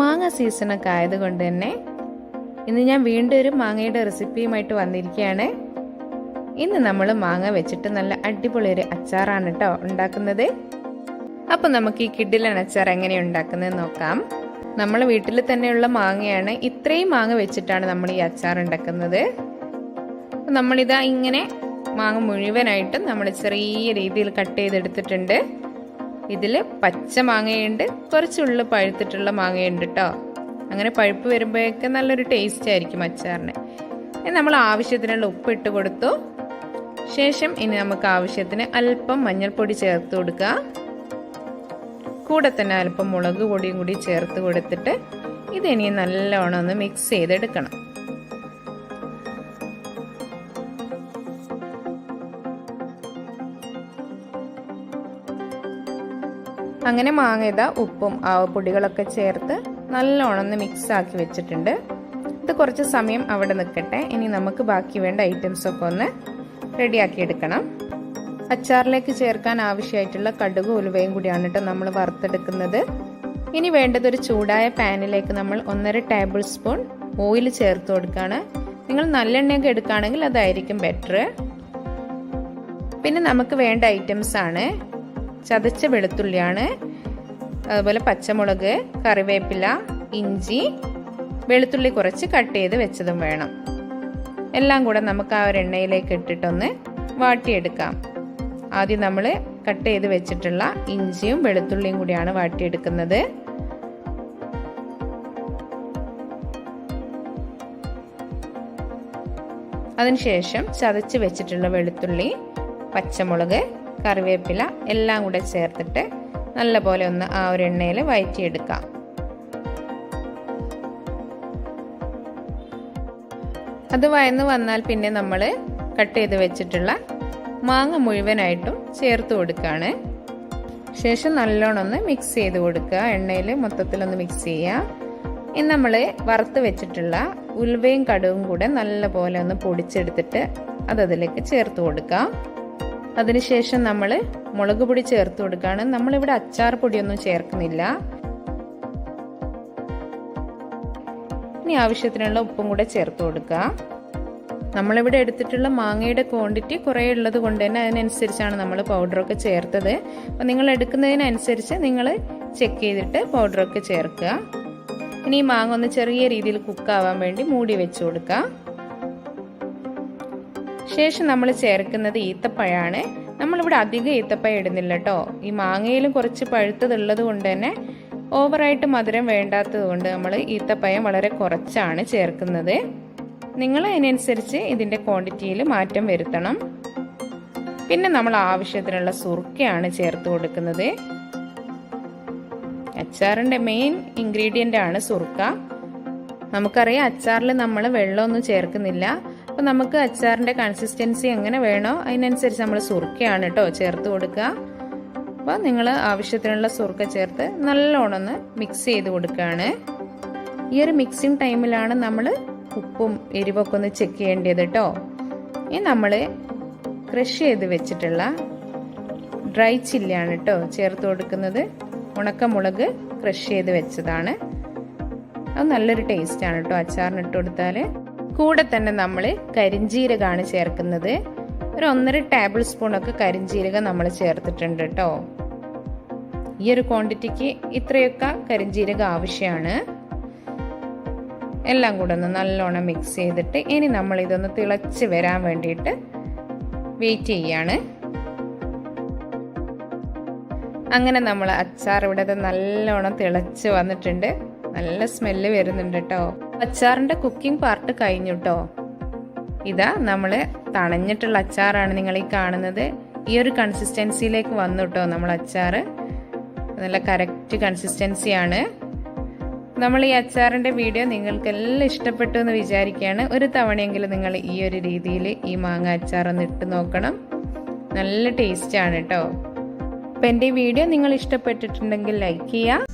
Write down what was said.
മാങ്ങ സീസണൊക്കെ ആയതുകൊണ്ട് തന്നെ ഇന്ന് ഞാൻ വീണ്ടും ഒരു മാങ്ങയുടെ റെസിപ്പിയുമായിട്ട് വന്നിരിക്കുകയാണ്. ഇന്ന് നമ്മൾ മാങ്ങ വെച്ചിട്ട് നല്ല അടിപൊളി ഒരു അച്ചാറാണ് കേട്ടോ ഉണ്ടാക്കുന്നത്. അപ്പോൾ നമുക്ക് ഈ കിഡിലൻ അച്ചാർ എങ്ങനെ ഉണ്ടാക്കുന്നത് നോക്കാം. നമ്മൾ വീട്ടിൽ തന്നെയുള്ള മാങ്ങയാണ് ഇത്രയും മാങ്ങ വെച്ചിട്ടാണ് നമ്മൾ ഈ അച്ചാർ ഉണ്ടാക്കുന്നത്. നമ്മളിതാ ഇങ്ങനെ മാങ്ങ മുഴുവനായിട്ടും നമ്മൾ ചെറിയ രീതിയിൽ കട്ട് ചെയ്തെടുത്തിട്ടുണ്ട്. ഇതിൽ പച്ച മാങ്ങയുണ്ട് കുറച്ച് ഉള്ളു പഴുത്തിട്ടുള്ള മാങ്ങയുണ്ട് കേട്ടോ അങ്ങനെ പഴുപ്പ് വരുമ്പോഴേക്ക് നല്ലൊരു ടേസ്റ്റ് ആയിരിക്കും അച്ചാറിന്. നമ്മൾ ആവശ്യത്തിനുള്ള ഉപ്പ് ഇട്ട് കൊടുത്തു. ശേഷം ഇനി നമുക്ക് ആവശ്യത്തിന് അല്പം മഞ്ഞൾപ്പൊടി ചേർത്ത് കൊടുക്കുക കൂടെ തന്നെ അല്പം മുളക് പൊടിയും കൂടി ചേർത്ത് കൊടുത്തിട്ട് ഇതിനി നല്ലോണം ഒന്ന് മിക്സ് ചെയ്തെടുക്കണം. അങ്ങനെ മാങ്ങ ഉപ്പും ആവപ്പൊടികളൊക്കെ ചേർത്ത് നല്ലോണം ഒന്ന് മിക്സ് ആക്കി വെച്ചിട്ടുണ്ട്. ഇത് കുറച്ച് സമയം അവിടെ നിൽക്കട്ടെ. ഇനി നമുക്ക് ബാക്കി വേണ്ട ഐറ്റംസ് ഒക്കെ ഒന്ന് റെഡിയാക്കി എടുക്കണം. അച്ചാറിലേക്ക് ചേർക്കാൻ ആവശ്യമായിട്ടുള്ള കടുക് ഉലുവയും കൂടിയാണ് കേട്ടോ നമ്മൾ വറുത്തെടുക്കുന്നത്. ഇനി വേണ്ടത് ഒരു ചൂടായ പാനിലേക്ക് നമ്മൾ ഒന്നര ടേബിൾ സ്പൂൺ ഓയിൽ ചേർത്ത് കൊടുക്കുകയാണ് നിങ്ങൾ നല്ലെണ്ണയൊക്കെ എടുക്കുകയാണെങ്കിൽ അതായിരിക്കും ബെറ്റർ പിന്നെ നമുക്ക് വേണ്ട ഐറ്റംസ് ആണ് ചതച്ച വെളുത്തുള്ളിയാണ്. അതുപോലെ പച്ചമുളക് കറിവേപ്പില ഇഞ്ചി വെളുത്തുള്ളി കുറച്ച് കട്ട് ചെയ്ത് വെച്ചതും വേണം. എല്ലാം കൂടെ നമുക്ക് ആ ഒരു എണ്ണയിലേക്ക് ഇട്ടിട്ടൊന്ന് വാട്ടിയെടുക്കാം. ആദ്യം നമ്മൾ കട്ട് ചെയ്ത് വെച്ചിട്ടുള്ള ഇഞ്ചിയും വെളുത്തുള്ളിയും കൂടിയാണ് വാട്ടിയെടുക്കുന്നത്. അതിനുശേഷം ചതച്ച് വെച്ചിട്ടുള്ള വെളുത്തുള്ളി പച്ചമുളക് കറിവേപ്പില എല്ലാം കൂടെ ചേർത്തിട്ട് നല്ലപോലെ ഒന്ന് ആ ഒരു എണ്ണയിൽ വയറ്റിയെടുക്കാം. അത് വയന്ന് വന്നാൽ പിന്നെ നമ്മൾ കട്ട് ചെയ്ത് വെച്ചിട്ടുള്ള മാങ്ങ മുഴുവനായിട്ടും ചേർത്ത് കൊടുക്കുകയാണ് ശേഷം നല്ലോണം ഒന്ന് മിക്സ് ചെയ്ത് കൊടുക്കുക. എണ്ണയിൽ മൊത്തത്തിലൊന്ന് മിക്സ് ചെയ്യുക. ഇനി നമ്മൾ വറുത്ത് വെച്ചിട്ടുള്ള ഉൽവയും കടുവും കൂടെ നല്ലപോലെ ഒന്ന് പൊടിച്ചെടുത്തിട്ട് അത് അതിലേക്ക് ചേർത്ത് കൊടുക്കാം. അതിനുശേഷം നമ്മൾ മുളക് പൊടി ചേർത്ത് കൊടുക്കുകയാണ്. നമ്മളിവിടെ അച്ചാർ പൊടിയൊന്നും ചേർക്കുന്നില്ല. ഇനി ആവശ്യത്തിനുള്ള ഉപ്പും കൂടെ ചേർത്ത് കൊടുക്കുക. നമ്മളിവിടെ എടുത്തിട്ടുള്ള മാങ്ങയുടെ ക്വാണ്ടിറ്റി കുറേ ഉള്ളത് കൊണ്ട് തന്നെ അതിനനുസരിച്ചാണ് നമ്മൾ പൗഡറൊക്കെ ചേർത്തത്. അപ്പം നിങ്ങൾ എടുക്കുന്നതിനനുസരിച്ച് നിങ്ങൾ ചെക്ക് ചെയ്തിട്ട് പൗഡറൊക്കെ ചേർക്കുക. ഇനി ഈ മാങ്ങ ഒന്ന് ചെറിയ രീതിയിൽ കുക്കാവാൻ വേണ്ടി മൂടി വെച്ച് കൊടുക്കുക. ശേഷം നമ്മൾ ചേർക്കുന്നത് ഈത്തപ്പഴമാണ് നമ്മളിവിടെ അധികം ഈത്തപ്പഴം ഇടുന്നില്ല കേട്ടോ ഈ മാങ്ങയിലും കുറച്ച് പഴുത്തതുള്ളത് കൊണ്ട് തന്നെ ഓവറായിട്ട് മധുരം വേണ്ടാത്തത് കൊണ്ട് നമ്മൾ ഈത്തപ്പഴം വളരെ കുറച്ചാണ് ചേർക്കുന്നത്. നിങ്ങൾ അതിനനുസരിച്ച് ഇതിന്റെ ക്വാണ്ടിറ്റിയിൽ മാറ്റം വരുത്തണം. പിന്നെ നമ്മൾ ആവശ്യത്തിനുള്ള സുർക്കയാണ് ചേർത്ത് കൊടുക്കുന്നത്. അച്ചാറിന്റെ മെയിൻ ഇൻഗ്രീഡിയന്റ് ആണ് സുർക്ക. നമുക്കറിയാം അച്ചാറിൽ നമ്മൾ വെള്ളമൊന്നും ചേർക്കുന്നില്ല. അപ്പോൾ നമുക്ക് അച്ചാറിന്റെ കൺസിസ്റ്റൻസി എങ്ങനെ വേണോ അതിനനുസരിച്ച് നമ്മൾ സുർക്കയാണ് കേട്ടോ ചേർത്ത് കൊടുക്കുക. അപ്പോൾ നിങ്ങൾ ആവശ്യത്തിനുള്ള സുർക്ക ചേർത്ത് നല്ലോണം ഒന്ന് മിക്സ് ചെയ്ത് കൊടുക്കുകയാണ്. ഈ ഒരു മിക്സിങ് ടൈമിലാണ് നമ്മൾ ഉപ്പും എരിവൊക്കെ ഒന്ന് ചെക്ക് ചെയ്യേണ്ടത് കേട്ടോ ഇനി നമ്മൾ ക്രഷ് ചെയ്ത് വെച്ചിട്ടുള്ള ഡ്രൈ ചില്ലിയാണ് കേട്ടോ ചേർത്ത് കൊടുക്കുന്നത്. ഉണക്കമുളക് ക്രഷ് ചെയ്ത് വെച്ചതാണ്. അത് നല്ലൊരു ടേസ്റ്റാണ് കേട്ടോ അച്ചാറിന് ഇട്ട് കൊടുത്താൽ കൂടെ തന്നെ നമ്മൾ കരിഞ്ജീരകമാണ് ചേർക്കുന്നത്. ഒരു ഒന്നര ടേബിൾ സ്പൂണൊക്കെ കരിഞ്ജീരകം നമ്മൾ ചേർത്തിട്ടുണ്ട് കേട്ടോ. ഈ ഒരു ക്വാണ്ടിറ്റിക്ക് ഇത്രയൊക്കെ കരിഞ്ജീരകം ആവശ്യമാണ് എല്ലാം കൂടെ ഒന്ന് നല്ലോണം മിക്സ് ചെയ്തിട്ട് ഇനി നമ്മൾ ഇതൊന്ന് തിളച്ച് വരാൻ വേണ്ടിയിട്ട് വെയിറ്റ് ചെയ്യാണ്. അങ്ങനെ നമ്മൾ അച്ചാർ ഇവിടെ നല്ലോണം തിളച്ച് വന്നിട്ടുണ്ട്. നല്ല സ്മെല്ല് വരുന്നുണ്ട് കേട്ടോ അച്ചാറിന്റെ കുക്കിംഗ് പാർട്ട് കഴിഞ്ഞു കേട്ടോ ഇതാ നമ്മൾ തണഞ്ഞിട്ടുള്ള അച്ചാറാണ് നിങ്ങൾ ഈ കാണുന്നത്. ഈ ഒരു കൺസിസ്റ്റൻസിയിലേക്ക് വന്നു കേട്ടോ നമ്മൾ അച്ചാർ നല്ല കറക്റ്റ് കൺസിസ്റ്റൻസിയാണ് നമ്മൾ ഈ അച്ചാറിന്റെ വീഡിയോ നിങ്ങൾക്കെല്ലാം ഇഷ്ടപ്പെട്ടു എന്ന് വിചാരിക്കുകയാണ്. ഒരു തവണയെങ്കിലും നിങ്ങൾ ഈ ഒരു രീതിയിൽ ഈ മാങ്ങ അച്ചാർ ഒന്ന് ഇട്ട് നോക്കണം. നല്ല ടേസ്റ്റ് ആണ് കേട്ടോ അപ്പം എന്റെ ഈ വീഡിയോ നിങ്ങൾ ഇഷ്ടപ്പെട്ടിട്ടുണ്ടെങ്കിൽ ലൈക്ക് ചെയ്യുക.